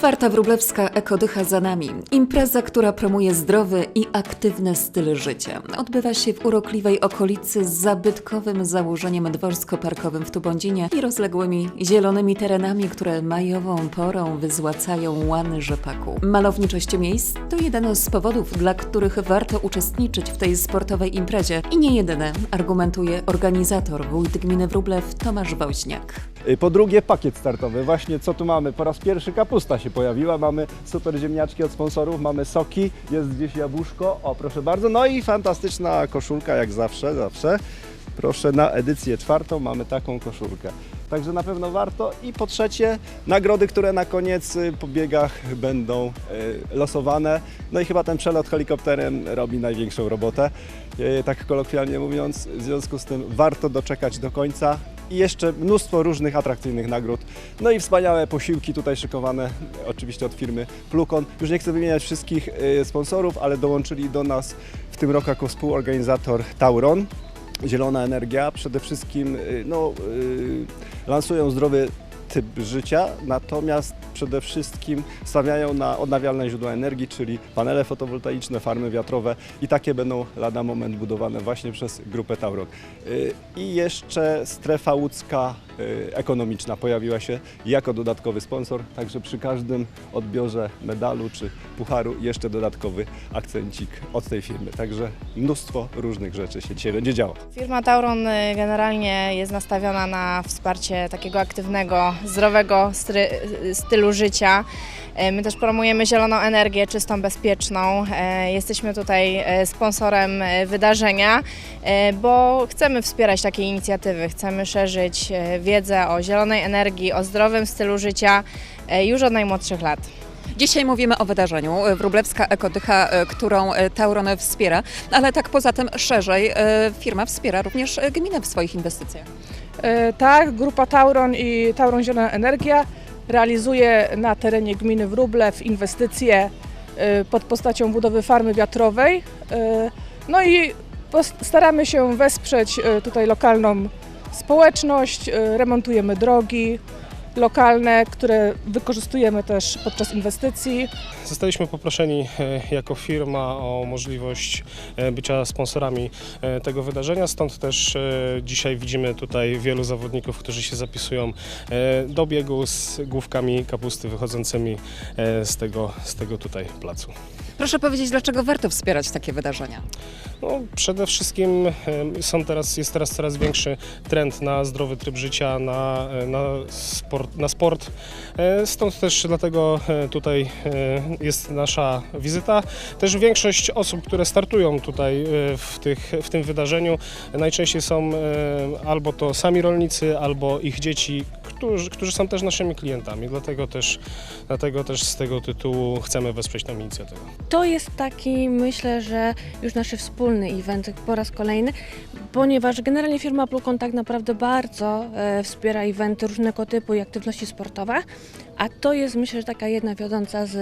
Czwarta wróblewska ekodycha za nami. Impreza, która promuje zdrowy i aktywny styl życia. Odbywa się w urokliwej okolicy z zabytkowym założeniem dworsko-parkowym w Tubądzinie i rozległymi zielonymi terenami, które majową porą wyzłacają łany rzepaku. Malowniczość miejsc to jeden z powodów, dla których warto uczestniczyć w tej sportowej imprezie i nie jedyne, argumentuje organizator, wójt gminy Wróblew Tomasz Woźniak. Y, Po drugie pakiet startowy. Właśnie co tu mamy? Po raz pierwszy kapusta się pojawiła. Mamy super ziemniaczki od sponsorów, mamy soki, jest gdzieś jabłuszko. O, proszę bardzo. No i fantastyczna koszulka jak zawsze, zawsze. Proszę na edycję czwartą mamy taką koszulkę. Także na pewno warto. I po trzecie nagrody, które na koniec y, po biegach będą y, losowane. No i chyba ten przelot helikopterem robi największą robotę, tak kolokwialnie mówiąc. W związku z tym warto doczekać do końca i jeszcze mnóstwo różnych atrakcyjnych nagród. No i wspaniałe posiłki tutaj szykowane, oczywiście od firmy Plukon. Już nie chcę wymieniać wszystkich y, sponsorów, ale dołączyli do nas w tym roku jako współorganizator Tauron. Zielona Energia przede wszystkim y, no, y, lansują zdrowy typ życia, natomiast przede wszystkim stawiają na odnawialne źródła energii, czyli panele fotowoltaiczne, farmy wiatrowe i takie będą lada moment budowane właśnie przez grupę Tauron. Y, I jeszcze strefa łódzka ekonomiczna pojawiła się jako dodatkowy sponsor, także przy każdym odbiorze medalu czy pucharu jeszcze dodatkowy akcencik od tej firmy. Także mnóstwo różnych rzeczy się dzisiaj będzie działo. Firma Tauron y, generalnie jest nastawiona na wsparcie takiego aktywnego, zdrowego y, stylu życia. Y, My też promujemy zieloną energię, czystą, bezpieczną. Y, Jesteśmy tutaj y, sponsorem y, wydarzenia, y, bo chcemy wspierać takie inicjatywy. Chcemy szerzyć y, wiedzę o zielonej energii, o zdrowym stylu życia y, już od najmłodszych lat. Dzisiaj mówimy o wydarzeniu e, Wróblewska Ekodycha, e, którą e, Tauron wspiera, ale tak poza tym szerzej e, firma wspiera również e, gminę w swoich inwestycjach. E, Tak, grupa Tauron i Tauron Zielona Energia realizuje na terenie gminy Wróblew inwestycje e, pod postacią budowy farmy wiatrowej. E, No i staramy się wesprzeć e, tutaj lokalną społeczność, e, remontujemy drogi lokalne, które wykorzystujemy też podczas inwestycji. Zostaliśmy poproszeni e, jako firma o możliwość e, bycia sponsorami e, tego wydarzenia, stąd też dzisiaj widzimy tutaj wielu zawodników, którzy się zapisują do biegu z główkami kapusty wychodzącymi z tego, z tego tutaj placu. Proszę powiedzieć, dlaczego warto wspierać takie wydarzenia? No, przede wszystkim są teraz, jest teraz coraz większy trend na zdrowy tryb życia, na, e, na, sport, na sport. E, Stąd też dlatego e, tutaj jest nasza wizyta. Też większość osób, które startują tutaj w, tych, w tym wydarzeniu, najczęściej są albo to sami rolnicy, albo ich dzieci, którzy, którzy są też naszymi klientami. Dlatego też, dlatego też z tego tytułu chcemy wesprzeć tę inicjatywę. To jest taki, myślę, że już nasz wspólny event po raz kolejny, ponieważ generalnie firma Plukon tak naprawdę bardzo e, wspiera eventy różnego typu i aktywności sportowe, a to jest myślę, że taka jedna wiodąca z,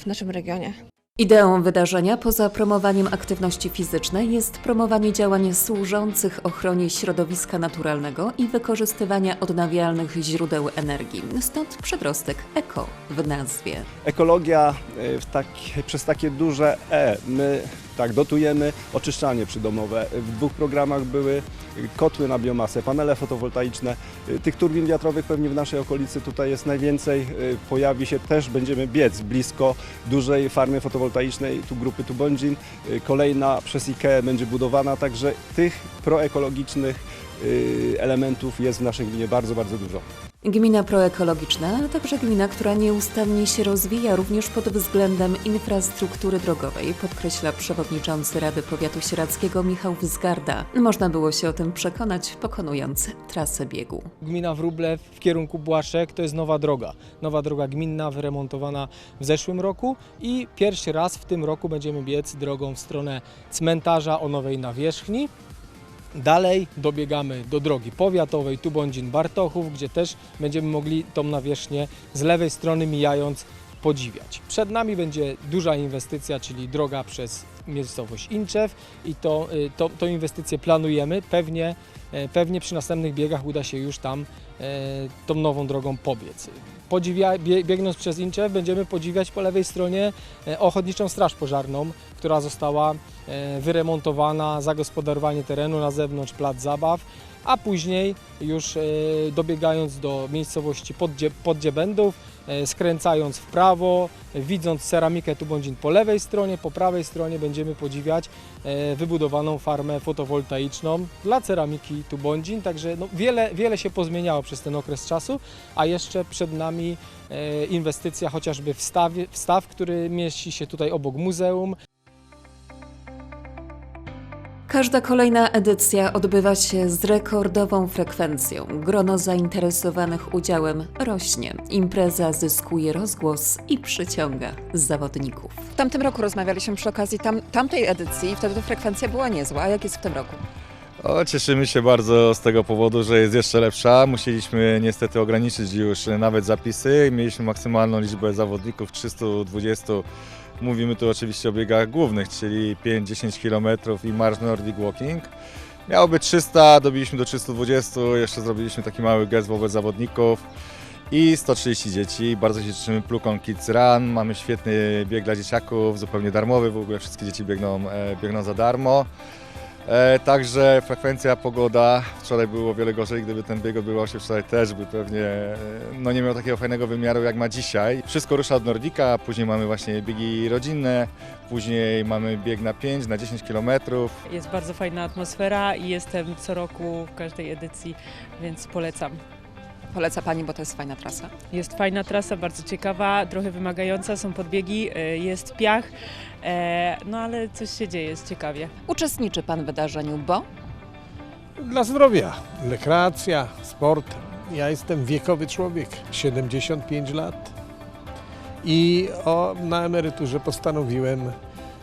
w naszym regionie. Ideą wydarzenia, poza promowaniem aktywności fizycznej, jest promowanie działań służących ochronie środowiska naturalnego i wykorzystywania odnawialnych źródeł energii. Stąd przedrostek eko w nazwie. ekologia y, w tak, przez takie duże E. My tak dotujemy oczyszczanie przydomowe. W dwóch programach były y, kotły na biomasę, panele fotowoltaiczne. Y, Tych turbin wiatrowych pewnie w naszej okolicy tutaj jest najwięcej. Y, Pojawi się też, będziemy biec blisko dużej farmy fotowoltaicznej, tu grupy Tubondzin. Y, Kolejna przez IKEA będzie budowana, także tych proekologicznych y, elementów jest w naszej gminie bardzo, bardzo dużo. Gmina proekologiczna, a także gmina, która nieustannie się rozwija również pod względem infrastruktury drogowej, podkreśla przewodniczący Rady Powiatu Sieradzkiego Michał Wzgarda. Można było się o tym przekonać, pokonując trasę biegu. Gmina Wróblew w kierunku Błaszek to jest nowa droga. Nowa droga gminna wyremontowana w zeszłym roku i pierwszy raz w tym roku będziemy biec drogą w stronę cmentarza o nowej nawierzchni. Dalej dobiegamy do drogi powiatowej Tubądzin-Bartochów, gdzie też będziemy mogli tą nawierzchnię z lewej strony mijając podziwiać. Przed nami będzie duża inwestycja, czyli droga przez miejscowość Inczew i to, y, to, tą inwestycję planujemy. Pewnie, e, pewnie przy następnych biegach uda się już tam e, tą nową drogą pobiec. Podziwia, bie, biegnąc przez Inczew będziemy podziwiać po lewej stronie e, Ochotniczą Straż Pożarną, która została wyremontowana, zagospodarowanie terenu na zewnątrz plac zabaw, a później już dobiegając do miejscowości Poddzie, Poddziebędów, skręcając w prawo, e, widząc ceramikę Tubądzin po lewej stronie, po prawej stronie będziemy podziwiać e, wybudowaną farmę fotowoltaiczną dla ceramiki Tubądzin, także no, wiele, wiele się pozmieniało przez ten okres czasu, a jeszcze przed nami e, inwestycja chociażby w, stawie, w staw, który mieści się tutaj obok muzeum, Każda kolejna edycja odbywa się z rekordową frekwencją. Grono zainteresowanych udziałem rośnie. Impreza zyskuje rozgłos i przyciąga zawodników. W tamtym roku rozmawialiśmy przy okazji tam, tamtej edycji i wtedy ta frekwencja była niezła. A jak jest w tym roku? O, cieszymy się bardzo z tego powodu, że jest jeszcze lepsza. Musieliśmy niestety ograniczyć już nawet zapisy. Mieliśmy maksymalną liczbę zawodników 320. Mówimy tu oczywiście o biegach głównych, czyli 5-10 km i marsz Nordic Walking. Miało być 300, dobiliśmy do 320, jeszcze zrobiliśmy taki mały gest wobec zawodników i 130 dzieci. Bardzo się cieszymy Plukon Kids Run. Mamy świetny bieg dla dzieciaków, zupełnie darmowy, w ogóle wszystkie dzieci biegną, e, biegną za darmo. E, także frekwencja, pogoda. Wczoraj było wiele gorzej, gdyby ten bieg odbywał się wczoraj też, by pewnie e, no nie miał takiego fajnego wymiaru jak ma dzisiaj. Wszystko rusza od Nordika, później mamy właśnie biegi rodzinne, później mamy bieg na 5, na 10 kilometrów. Jest bardzo fajna atmosfera i jestem co roku w każdej edycji, więc polecam. Poleca Pani, bo to jest fajna trasa. Jest fajna trasa, bardzo ciekawa, trochę wymagająca, są podbiegi, e, jest piach, e, no ale coś się dzieje, jest ciekawie. Uczestniczy Pan w wydarzeniu, bo Dla zdrowia, rekreacja, sport. Ja jestem wiekowy człowiek, 75 lat. I o, na emeryturze postanowiłem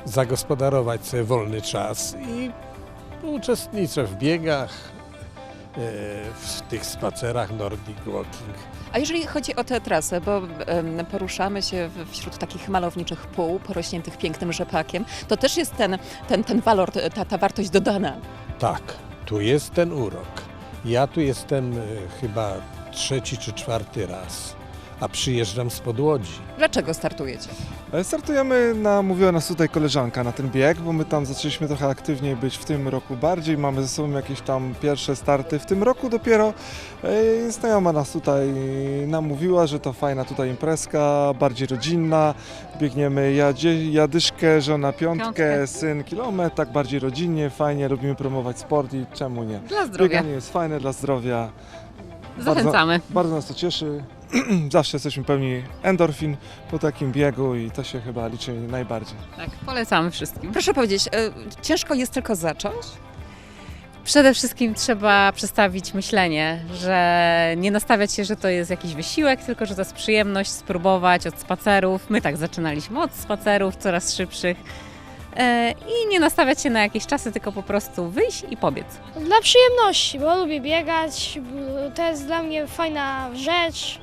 zagospodarować sobie wolny czas i uczestniczę w biegach, w tych spacerach Nordic Walking. A jeżeli chodzi o tę trasę, bo poruszamy się wśród takich malowniczych pół, porośniętych pięknym rzepakiem, to też jest ten, ten, ten walor, ta, ta wartość dodana. Tak, tu jest ten urok. Ja tu jestem e, chyba trzeci czy czwarty raz, a przyjeżdżam z Łodzi. Dlaczego startujecie? E, Startujemy, namówiła nas tutaj koleżanka na ten bieg, bo my tam zaczęliśmy trochę aktywniej być w tym roku bardziej. Mamy ze sobą jakieś tam pierwsze starty. W tym roku dopiero e, znajoma nas tutaj namówiła, że to fajna tutaj imprezka, bardziej rodzinna. Biegniemy jadzie, jadyszkę, żona piątkę, Piątkę. syn kilometr, tak bardziej rodzinnie, fajnie, lubimy promować sport i czemu nie. Dla zdrowia. Bieganie jest fajne dla zdrowia. Zachęcamy. Bardzo nas to cieszy. Zawsze jesteśmy pełni endorfin po takim biegu i to się chyba liczy najbardziej. Tak, polecamy wszystkim. Proszę powiedzieć, e, ciężko jest tylko zacząć? Przede wszystkim trzeba przestawić myślenie, że nie nastawiać się, że to jest jakiś wysiłek, tylko że to jest przyjemność spróbować od spacerów. My tak zaczynaliśmy od spacerów coraz szybszych. E, I nie nastawiać się na jakieś czasy, tylko po prostu wyjść i pobiec. Dla przyjemności, bo lubię biegać. To jest dla mnie fajna rzecz.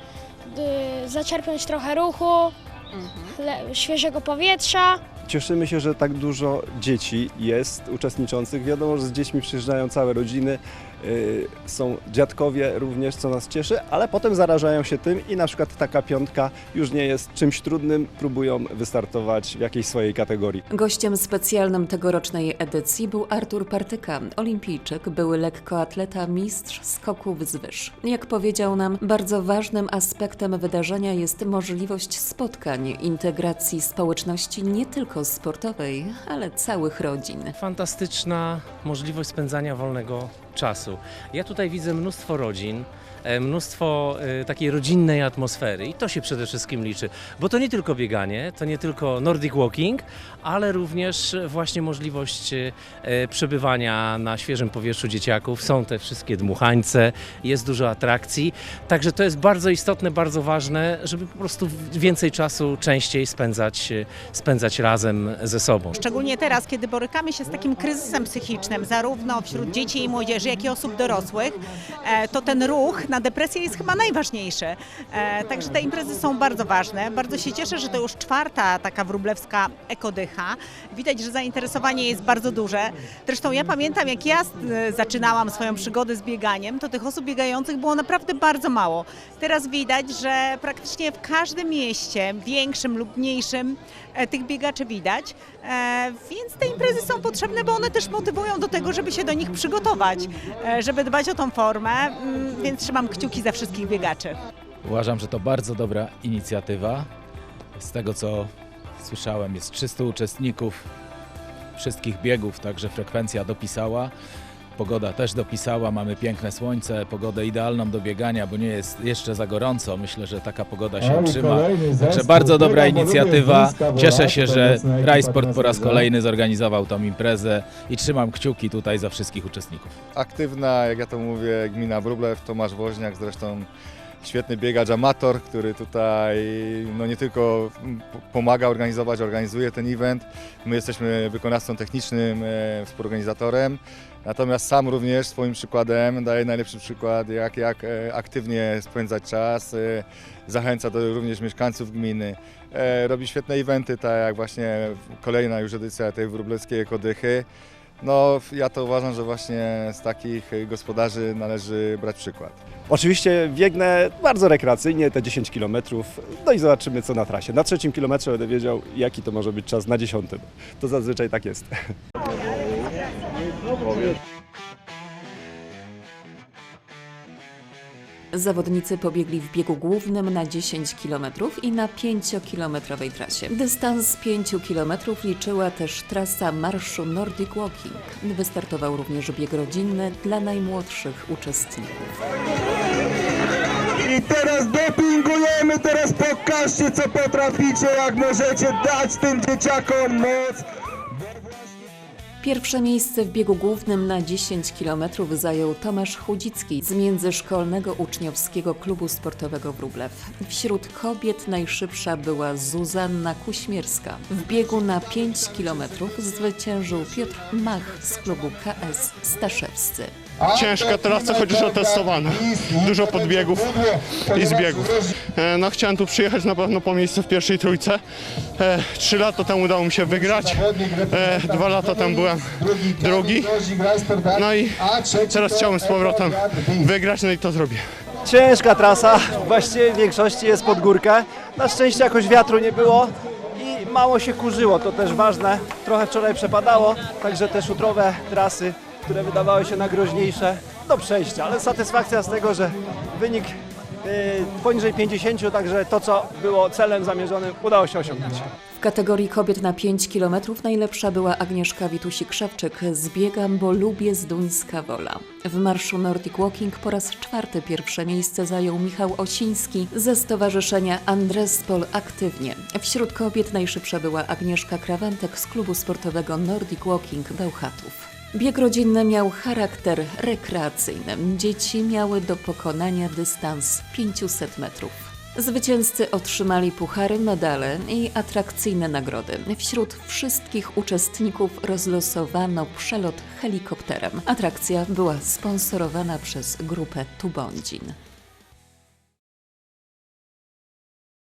Y, Zaczerpnąć trochę ruchu, le- świeżego powietrza. Cieszymy się, że tak dużo dzieci jest uczestniczących. Wiadomo, że z dziećmi przyjeżdżają całe rodziny, są dziadkowie również, co nas cieszy, ale potem zarażają się tym i na przykład taka piątka już nie jest czymś trudnym, próbują wystartować w jakiejś swojej kategorii. Gościem specjalnym tegorocznej edycji był Artur Partyka, olimpijczyk, były lekkoatleta, mistrz skoków z wyż. Jak powiedział nam, bardzo ważnym aspektem wydarzenia jest możliwość spotkań, integracji społeczności nie tylko sportowej, ale całych rodzin. Fantastyczna możliwość spędzania wolnego czasu. Ja tutaj widzę mnóstwo rodzin, mnóstwo e, takiej rodzinnej atmosfery i to się przede wszystkim liczy, bo to nie tylko bieganie, to nie tylko Nordic Walking, ale również właśnie możliwość e, przebywania na świeżym powietrzu dzieciaków. Są te wszystkie dmuchańce, jest dużo atrakcji, także to jest bardzo istotne, bardzo ważne, żeby po prostu więcej czasu częściej spędzać, e, spędzać razem ze sobą. Szczególnie teraz, kiedy borykamy się z takim kryzysem psychicznym, zarówno wśród dzieci i młodzieży, jak i osób dorosłych, e, to ten ruch na depresję jest chyba najważniejszy. E, także te imprezy są bardzo ważne. Bardzo się cieszę, że to już czwarta taka wróblewska ekodycha. Widać, że zainteresowanie jest bardzo duże. Zresztą ja pamiętam, jak ja e, zaczynałam swoją przygodę z bieganiem, to tych osób biegających było naprawdę bardzo mało. Teraz widać, że praktycznie w każdym mieście, większym lub mniejszym, tych biegaczy widać. E, Więc te imprezy są potrzebne, bo one też motywują do tego, żeby się do nich przygotować, e, żeby dbać o tą formę, mm, więc trzymam kciuki za wszystkich biegaczy. Uważam, że to bardzo dobra inicjatywa. Z tego co słyszałem, jest 300 uczestników wszystkich biegów, także frekwencja dopisała. Pogoda też dopisała, mamy piękne słońce, pogodę idealną do biegania, bo nie jest jeszcze za gorąco. Myślę, że taka pogoda się utrzyma. Także bardzo dobra inicjatywa. Cieszę się, że Rajsport po raz kolejny zorganizował tą imprezę i trzymam kciuki tutaj za wszystkich uczestników. Aktywna, jak ja to mówię, gmina Wróblew, Tomasz Woźniak, zresztą świetny biegacz amator, który tutaj no nie tylko pomaga organizować, organizuje ten event. My jesteśmy wykonawcą technicznym, e, współorganizatorem. Natomiast sam również swoim przykładem daje najlepszy przykład, jak, jak e, aktywnie spędzać czas. e, Zachęca do również mieszkańców gminy. E, Robi świetne eventy, tak jak właśnie kolejna już edycja tej wróblewskiej ekodychy. No, ja to uważam, że właśnie z takich gospodarzy należy brać przykład. Oczywiście biegnę bardzo rekreacyjnie, te 10 km, no i zobaczymy co na trasie. Na trzecim kilometrze będę wiedział, jaki to może być czas na dziesiątym. To zazwyczaj tak jest. Zawodnicy pobiegli w biegu głównym na 10 km i na 5-kilometrowej trasie. Dystans 5 km liczyła też trasa marszu Nordic Walking. Wystartował również bieg rodzinny dla najmłodszych uczestników. I teraz dopingujemy, teraz pokażcie co potraficie, jak możecie dać tym dzieciakom moc. Pierwsze miejsce w biegu głównym na 10 km zajął Tomasz Chudzicki z Międzyszkolnego Uczniowskiego Klubu Sportowego Wróblew. Wśród kobiet najszybsza była Zuzanna Kuśmierska. W biegu na 5 km zwyciężył Piotr Mach z klubu KS Staszewscy. Ciężka trasa, chociaż otestowana. Dużo podbiegów i zbiegów. E, No, chciałem tu przyjechać na pewno po miejsce w pierwszej trójce. E, Trzy lata temu udało mi się wygrać. E, Dwa lata temu byłem drugi. No i teraz chciałbym z powrotem wygrać, no i to zrobię. Ciężka trasa, właściwie w większości jest pod górkę. Na szczęście jakoś wiatru nie było i mało się kurzyło, to też ważne. Trochę wczoraj przepadało, także te szutrowe trasy, które wydawały się nagroźniejsze, do przejścia. Ale satysfakcja z tego, że wynik yy, poniżej 50, także to co było celem zamierzonym udało się osiągnąć. W kategorii kobiet na 5 km najlepsza była Agnieszka Witusik-Szewczyk z biegam, bo lubię z Duńska Wola. W marszu Nordic Walking po raz czwarty pierwsze miejsce zajął Michał Osiński ze stowarzyszenia Andrespol Aktywnie. Wśród kobiet najszybsza była Agnieszka Krawentek z klubu sportowego Nordic Walking Bełchatów. Bieg rodzinny miał charakter rekreacyjny. Dzieci miały do pokonania dystans 500 metrów. Zwycięzcy otrzymali puchary, medale i atrakcyjne nagrody. Wśród wszystkich uczestników rozlosowano przelot helikopterem. Atrakcja była sponsorowana przez grupę Tubądzin.